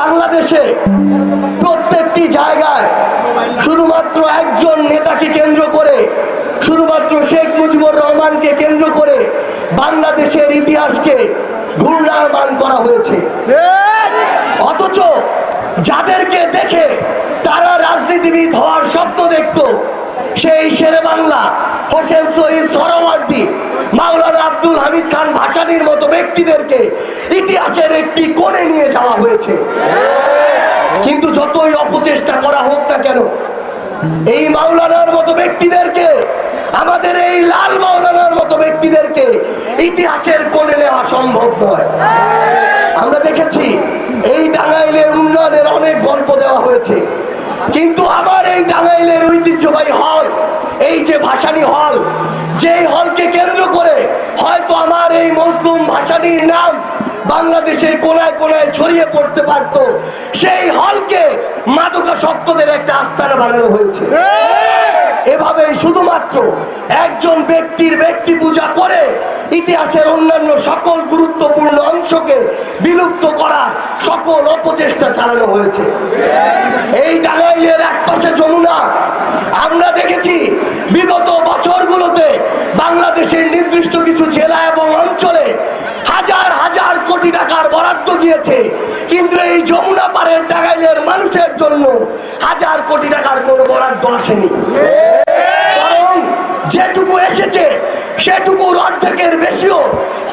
বাংলাদেশে প্রত্যেকটি জায়গায় শুধুমাত্র একজন নেতাকে কেন্দ্র করে, শুধুমাত্র শেখ মুজিবুর রহমানকে কেন্দ্র করে বাংলাদেশের ইতিহাসকে ঘূর্ণায়মান করা হয়েছে। অথচ যাদেরকে দেখে তারা রাজনীতিবিদ হওয়ার স্বপ্ন দেখত, সেই শেরে বাংলা, হোসেন শহীদ সরওয়ার্দী, মাওলানা আব্দুল হামিদ খান ভাসানির মতো ব্যক্তিদেরকে ইতিহাসের একটি নিয়ে যাওয়া হয়েছে। কিন্তু যতই অপচেষ্টা করা হোক না কেন, এই মাওলানার মতো ব্যক্তিদেরকে, আমাদের এই লাল মাওলানার মতো ব্যক্তিদেরকে ইতিহাসের কোণে নেওয়া সম্ভব নয়। আমরা দেখেছি, এই টাঙ্গাইলের উন্নয়নের অনেক গল্প দেওয়া হয়েছে। কিন্তু আমার এই টাঙ্গাইলের ঐতিহ্যবাহী হল, এই যে ভাসানী হল, যেই হলকে কেন্দ্র করে হয়তো আমার এই মজলুম ভাসানীর নাম বাংলাদেশের কোনায় কোনায় ছড়িয়ে পড়তে পারত। সেই হলকে মাদকাসক্তদের একটা আস্থানা বানানো হয়েছে। এভাবে শুধুমাত্র একজন ব্যক্তির ব্যক্তি পূজা করে ইতিহাসের অন্যান্য সকল গুরুত্বপূর্ণ অংশকে বিলুপ্ত করার সকল অপচেষ্টা চালানো হয়েছে। এই টাঙ্গাইলের এক পাশে যমুনা। আমরা দেখেছি বিগত বছরগুলোতে বাংলাদেশের নির্দিষ্ট কিছু জেলা এবং অঞ্চলে হাজার হাজার কোটি টাকার বরাদ্দ গিয়েছে। কিন্তু এই যমুনা পাড়ের টাকাইলের মানুষের জন্য হাজার কোটি টাকার কোনো বরাদ্দ আসেনি। যেটুকু এসেছে, সেটুকুর অর্ধেকের বেশিও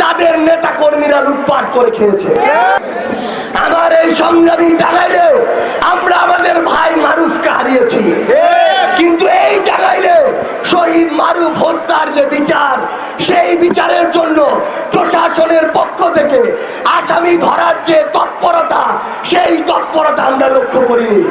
তাদের নেতা কর্মীরা লুটপাট করে খেয়েছে। আমার এই সংগ্রামী টাঙ্গাইলে মারুফ হত্যার যে বিচার, সেই বিচারের জন্য প্রশাসনের পক্ষ থেকে আসামি ধরার যে তৎপরতা, সেই তৎপরতা আমরা লক্ষ্য করিনি।